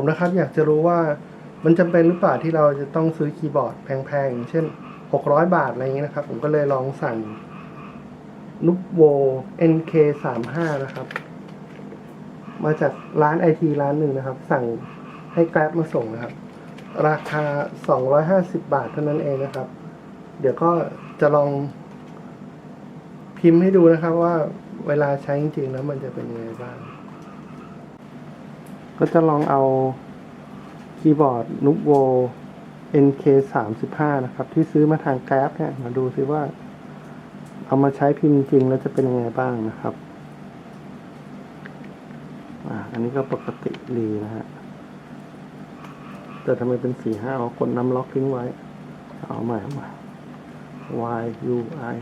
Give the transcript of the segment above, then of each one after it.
ผมนะครับอยากจะรู้ว่ามันจำเป็นหรือเปล่าที่เราจะต้องซื้อคีย์บอร์ดแพงๆ เช่น 600 บาทอะไรอย่างนี้นะครับ ผมก็เลยลองสั่งนุบโว NK 3 5 นะครับ มาจากร้านไอทีร้านหนึ่งนะครับ สั่งให้แกร็บมาส่งนะครับ ราคา 250 บาทเท่านั้นเองนะครับ เดี๋ยวก็จะลองพิมพ์ให้ดูนะครับว่าเวลาใช้จริงๆแล้วมันจะเป็นยังไงบ้าง ก็จะลองเอาคีย์บอร์ดนุบโว NK 3 5 นะครับ ที่ซื้อมาทางแกร็บเนี่ย มาดูซิว่า เอามาใช้พิมพ์จริงแล้วจะเป็นยังไงบ้างนะครับอ่าอันนี้ก็ปกติดีนะฮะ แต่ทำไมเป็นสี่ห้าเอกดน้ำล็อกทิ้งไว้ เอาใหม่เอาใหม่ Y U I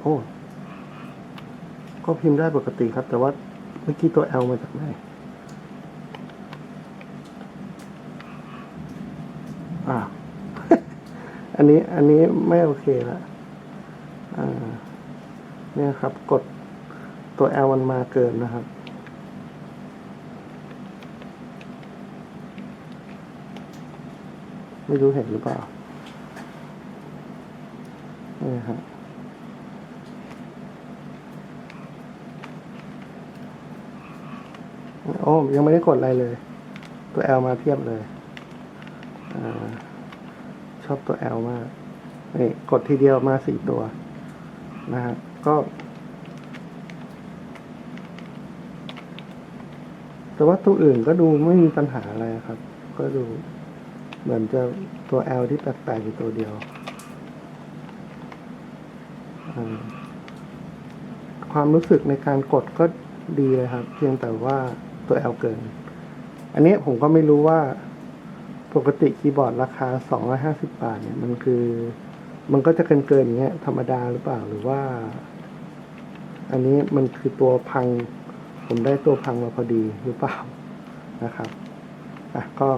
โอ้ ก็พิมพ์ได้ปกติครับ แต่ว่าเมื่อกี้ตัว L มาจากไหนอ่าอันนี้อันนี้ไม่โอเคละอ่าเนี่ยครับ กดตัว L มันมาเกินนะครับไม่รู้เห็นหรือเปล่านี่ครับ โอ้ยังไม่ได้กดอะไรเลย ตัว L มาเพียบเลยอชอบตัว L มากนี่กดทีเดียวมาสี่ตัว นะฮะก็แต่ว่าตัวอื่นก็ดูไม่มีปัญหาอะไรครับ ก็ดูเหมือนจะตัว L ที่แปลกๆอยู่ตัวเดียวความรู้สึกในการกดก็ดีเลยครับ เพียงแต่ว่า ตัว L เกิน อันนี้ผมก็ไม่รู้ว่าปกติคีย์บอร์ดราคา 250 บาทเนี่ย มันคือ มันก็จะเกินเกินอย่างเงี้ยธรรมดาหรือเปล่าหรือว่า อันนี้มันคือตัวพัง ผมได้ตัวพังมาพอดีหรือเปล่านะครับ อะก็